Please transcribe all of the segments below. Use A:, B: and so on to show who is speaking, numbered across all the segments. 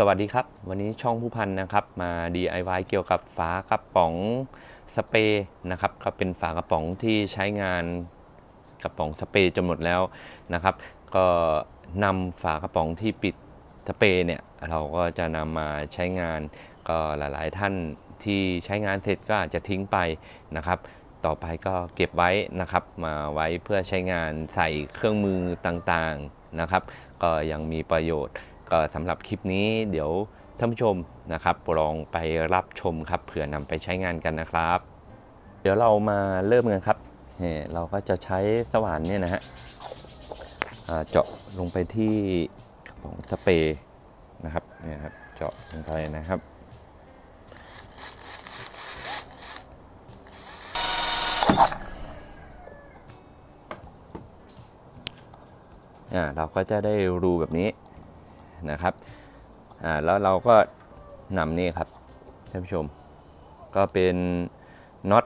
A: สวัสดีครับ วันนี้ช่องผู้พันนะครับมา DIY เกี่ยวกับฝากระป๋องสเปรย์นะครับก็เป็นฝากระป๋องที่ใช้งานกระป๋องสเปรย์จนหมดแล้วนะครับ ก็นำฝากระป๋องที่ปิดสเปรย์เนี่ยเราก็จะนำมาใช้งานก็หลายๆ ท่านที่ใช้งานเสร็จก็อาจจะทิ้งไปนะครับ ต่อไปก็เก็บไว้นะครับมาไว้เพื่อใช้งานใส่เครื่องมือต่างๆนะครับ ก็ยังมีประโยชน์ ก็สำหรับคลิปนี้เดี๋ยวท่านผู้ชมนะครับลองไปรับชมครับเผื่อนำไปใช้งานกันนะครับ เดี๋ยวเรามาเริ่มกันครับนี่เราก็จะใช้สว่านเนี่ยนะฮะเจาะลงไปที่กระป๋องสเปรย์นะครับเนี่ยครับเจาะลงไปนะครับอ่าเราก็จะได้รูแบบนี้ นะครับอ่าแล้วเราก็นำนี่ครับท่านผู้ชม ก็เป็นน็อต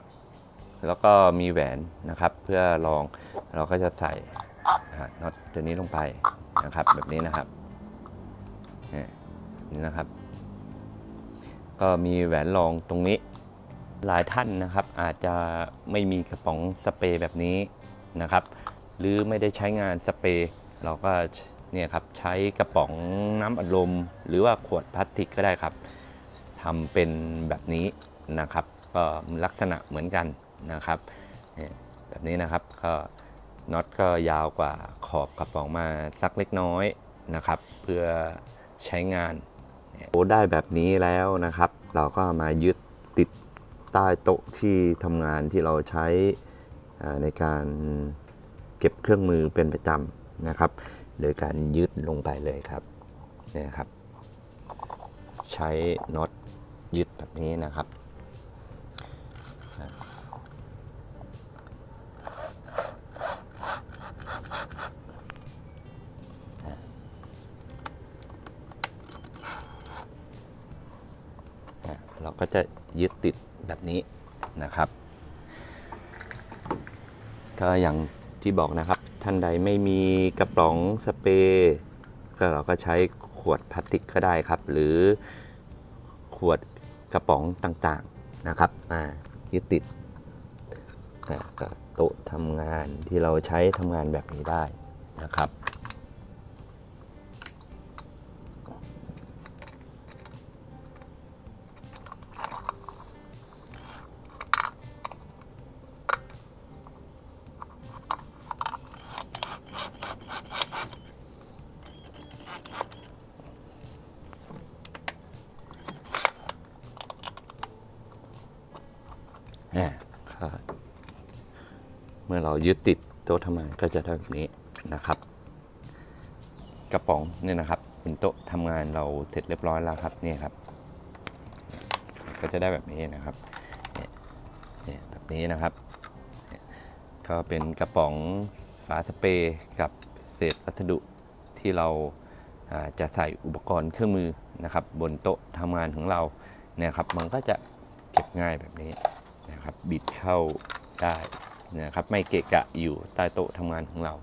A: แล้วก็มีแหวนนะครับ เพื่อลองเราก็จะใส่น็อตตัวนี้ลงไปนะครับ แบบนี้นะครับนี่นี่นะครับ ก็มีแหวนรองตรงนี้หลายท่านนะครับ อาจจะไม่มีกระป๋องสเปรย์แบบนี้นะครับ หรือไม่ได้ใช้งานสเปรย์เราก็ เนี่ยครับใช้กระป๋องน้ำอัดลม หรือว่าขวดพลาสติกก็ได้ครับทำเป็นแบบนี้นะครับ ก็ลักษณะเหมือนกันนะครับแบบนี้นะครับก็น็อตก็ยาวกว่าขอบกระป๋องมาสักเล็กน้อยนะครับ เพื่อใช้งานโอ้ได้แบบนี้แล้วนะครับ เราก็มายึดติดใต้โต๊ะที่ทำงานที่เราใช้ในการเก็บเครื่องมือเป็นประจำนะครับ โดยการยึดลงไปเลยครับนี่ครับ ใช้น็อตยึดแบบนี้นะครับ เราก็จะยึดติดแบบนี้นะครับ ก็อย่างที่บอกนะครับ ท่านใดไม่มีกระป๋องสเปรย์ก็เราก็ใช้ขวดพลาสติกก็ได้ครับ หรือขวดกระป๋องต่างๆนะครับมายึดติดกับโต๊ะทำงานที่เราใช้ทำงานแบบนี้ได้นะครับ มื่อเรายึดติดโต๊ะทำงานก็จะได้แบบนี้นะครับ กระป๋องเนี่ยนะครับเป็นโต๊ะทำงานเราเสร็จเรียบร้อยแล้วครับนี่ครับ ก็จะได้แบบนี้นะครับเนี่ยแบบนี้นะครับ ก็เป็นกระป๋องฝาสเปรย์กับเศษวัสดุที่เราจะใส่อุปกรณ์เครื่องมือนะครับ บนโต๊ะทำงานของเราเนี่ยครับมันก็จะเก็บง่ายแบบนี้นะครับ บิดเข้าได้ นะครับไม่เกะกะอยู่ใต้โต๊ะทำงานของเรา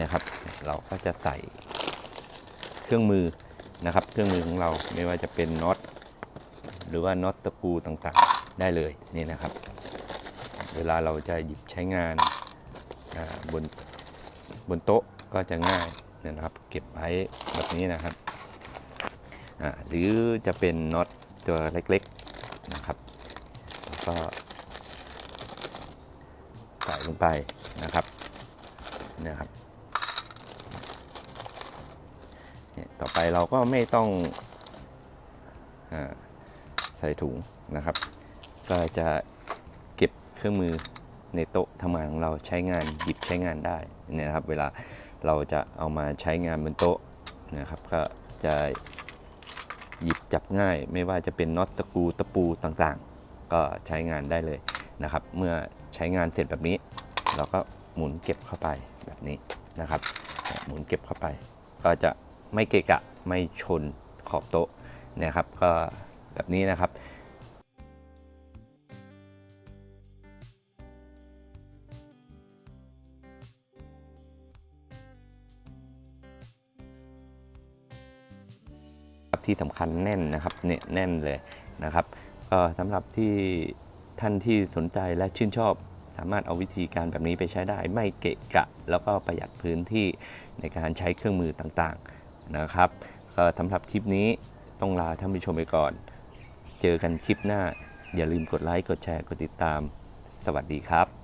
A: นะครับ เราก็จะใส่เครื่องมือนะครับ เครื่องมือของเราไม่ว่าจะเป็นน็อตหรือว่าน็อตตะปูต่างๆได้เลยนี่นะครับ เวลาเราจะหยิบใช้งานบนบนโต๊ะก็จะง่ายนะครับ เก็บไว้แบบนี้นะครับหรือจะเป็นน็อตตัวเล็กๆนะครับแล้วก็ ลงไปนะครับนี่ยครับเนี่ยต่อไปเราก็ไม่ต้องอใส่ถุงนะครับ ก็จะเก็บเครื่องมือในโต๊ะทำงานของเราใช้งานหยิบใช้งานได้เนี่ยนะครับ เวลาเราจะเอามาใช้งานบนโต๊ะนะครับ ก็จะหยิบจับง่าย ไม่ว่าจะเป็นน็อตตะกูตะปูต่างๆ ก็ใช้งานได้เลยนะครับ เมื่อ ใช้งานเสร็จแบบนี้ เราก็หมุนเก็บเข้าไปแบบนี้นะครับ หมุนเก็บเข้าไป ก็จะไม่เกะกะไม่ชนขอบโต๊ะนะครับ ก็แบบนี้นะครับที่สำคัญแน่นนะครับเนี่ยแน่นเลยนะครับก็สำหรับที่ ท่านที่สนใจและชื่นชอบ สามารถเอาวิธีการแบบนี้ไปใช้ได้ ไม่เกะกะ แล้วก็ประหยัดพื้นที่ในการใช้เครื่องมือต่างๆนะครับก็สำหรับคลิปนี้ต้องลาท่านผู้ชมไปก่อน เจอกันคลิปหน้า อย่าลืมกดไลค์กดแชร์กดติดตาม สวัสดีครับ